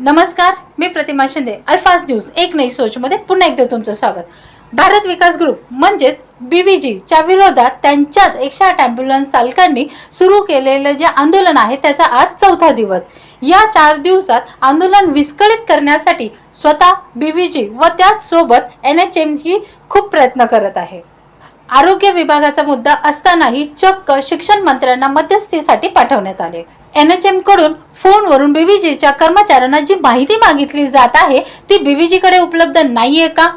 नमस्कार मी प्रतिमा शिंदे अल्फाज न्यूज एक नई सोचमध्ये पुन्हा एकदा तुमचं स्वागत. भारत विकास ग्रुप म्हणजेच बीव्हीजीच्या विरोधात त्यांच्याच एकशे आठ ॲम्ब्युलन्स चालकांनी सुरू केलेलं जे आंदोलन आहे त्याचा आज चौथा दिवस. या चार दिवसात आंदोलन विस्कळीत करण्यासाठी स्वतः बी वी जी व त्याचसोबत एन एच एम ही खूप प्रयत्न करत आहे. आरोग्य विभागाचा मुद्दा असतानाही चक्क शिक्षण मंत्र्यांना मध्यस्थीसाठी पाठवण्यात आले. एन एच एमकडून फोनवरून बीव्हीजीच्या कर्मचाऱ्यांना जी माहिती मागितली जात आहे ती बीव्हीजी उपलब्ध नाहीये का?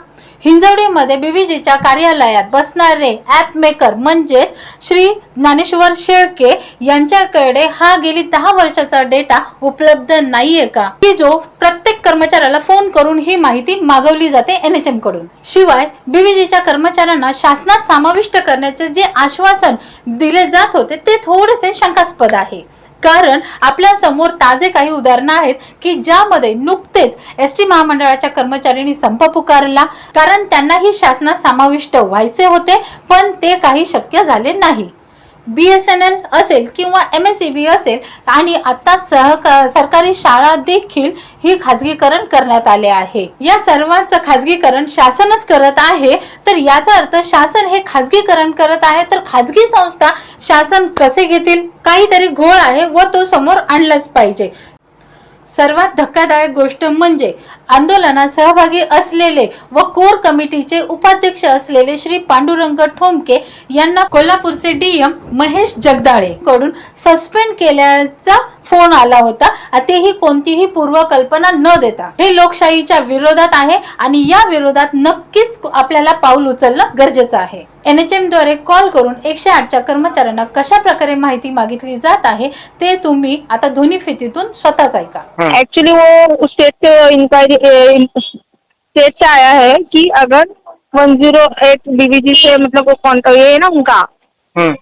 हिंजवडीमध्ये बीव्हीजीच्या कार्यालयात बसणारे ॲप मेकर म्हणजेच श्री ज्ञानेश्वर शेळके यांच्याकडे हा गेली दहा वर्षाचा डेटा उपलब्ध नाहीये का? की जो प्रत्येक कर्मचाऱ्याला फोन करून ही माहिती मागवली जाते एन एच एमकडून. शिवाय बीव्हीजीच्या कर्मचाऱ्यांना शासनात समाविष्ट करण्याचे जे आश्वासन दिले जात होते ते थोडेसे शंकास्पद आहे. कारण आपल्यासमोर ताजे काही उदाहरणं आहेत की ज्यामध्ये नुकतेच एस टी महामंडळाच्या कर्मचाऱ्यांनी संप पुकारला. कारण त्यांनाही शासनात समाविष्ट व्हायचे होते पण ते काही शक्य झाले नाही. बी एस एन एल असेल किंवा एम एस सी बी असेल आणि आता सहक सरकारी शाळा देखील ही खाजगीकरण करण्यात आले आहे. या सर्वांचं खाजगीकरण शासनच करत आहे. तर याचा अर्थ शासन हे खाजगीकरण करत आहे. तर खाजगी संस्था शासन कसे घेतील? काहीतरी घोळ आहे व तो समोर आणलाच पाहिजे. सर्वात धक्कादायक गोष्ट म्हणजे आंदोलनात सहभागी असलेले व कोर कमिटीचे उपाध्यक्ष असलेले श्री पांडुरंग ठोमके यांना कोल्हापूरचे डीएम महेश जगदाळे कडून सस्पेंड केल्याचा फोन आला होता. तेही कोणतीही पूर्वकल्पना न देता. हे लोकशाहीच्या विरोधात आहे आणि या विरोधात नक्कीच आपल्याला पाऊल उचलणं गरजेचं आहे. एन एच एमद्वारे कॉल करून एकशे आठच्या कर्मचाऱ्यांना कशा प्रकारे माहिती मागितली जात आहे ते तुम्ही आता ध्वनी फितीतून स्वतःच ऐका. हाँ। वो स्टेट इंक्वायरी स्टेट से आया है कि अगर वन ज़ीरो एट बीबीजी से मतलब वो कौन ये है ना उनका। हम्म,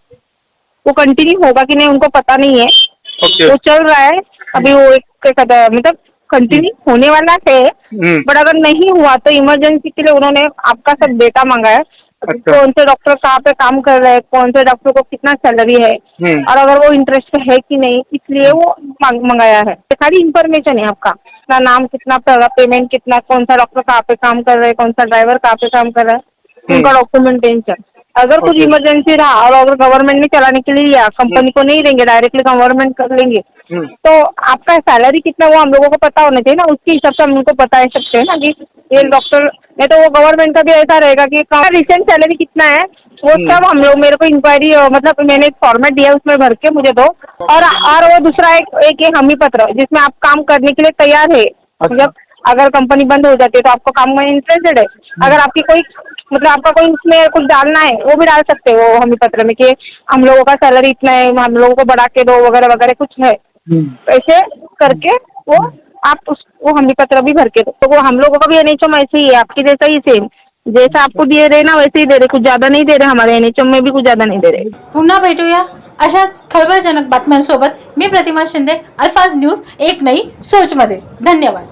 वो कंटिन्यू होगा कि नहीं उनको पता नहीं है। ओके वो चल रहा है। अभी वो एक है, मतलब कंटिन्यू होने वाला है। हम्म, बट अगर नहीं हुआ तो इमरजेंसी के लिए उन्होंने आपका सब डेटा मंगाया है। अच्छा। कौन से डॉक्टर कहाँ पे काम कर रहे हैं कौन से डॉक्टर को कितना सैलरी है हम्म, और अगर वो इंटरेस्ट है कि नहीं इसलिए वो मंगाया है। सारी इन्फॉर्मेशन है आपका। अपना नाम कितना पेमेंट कितना कौन सा डॉक्टर कहाँ पे काम कर रहे हैं कौन सा ड्राइवर कहाँ पे काम कर रहा है उनका डॉक्यूमेंटेशन अगर कुछ इमरजेंसी रहा और अगर गवर्नमेंट ने चलाने के लिए लिया कंपनी को नहीं देंगे डायरेक्टली गवर्नमेंट कर लेंगे हम्म, तो आपका सैलरी कितना वो हम लोगों को पता होना चाहिए ना उसके हिसाब से हम उनको बता सकते हैं ना कि ये डॉक्टर नहीं तो वो गवर्नमेंट का भी ऐसा रहेगा कि रिसेंट सैलरी कितना है वो हम्म। सब हम लोग मेरे को इंक्वायरी मतलब मैंने एक फॉर्मेट दिया उसमें भर के मुझे दो। और और वो दूसरा एक एक हमी पत्र जिसमें आप काम करने के लिए तैयार है। अच्छा। मतलब अगर कंपनी बंद हो जाती है तो आपको काम में इंटरेस्टेड है। अगर आपकी कोई मतलब आपका कोई उसमें कुछ डालना है वो भी डाल सकते हो हमी पत्र में कि हम लोगों का सैलरी इतना है हम लोगों को बढ़ा के दो वगैरह वगैरह कुछ है। हम्म, ऐसे करके वो आप उस, वो हमी पत्र भी भर के तो वो हम लोगों का भी एन एच एम ऐसे ही है, आपकी जैसा ही सेम जैसा आपको दे रहे ना, वैसे ही दे रहे, कुछ ज़्यादा नहीं दे रहे हमारे एनएचएम में भी कुछ ज़्यादा नहीं दे रहे। पुन्हा भेटूया अशाच खळबळजनक बातम्यांसोबत मी प्रतिमा शिंदे, अल्फाज न्यूज़, एक नई सोच सोचमध्ये. धन्यवाद.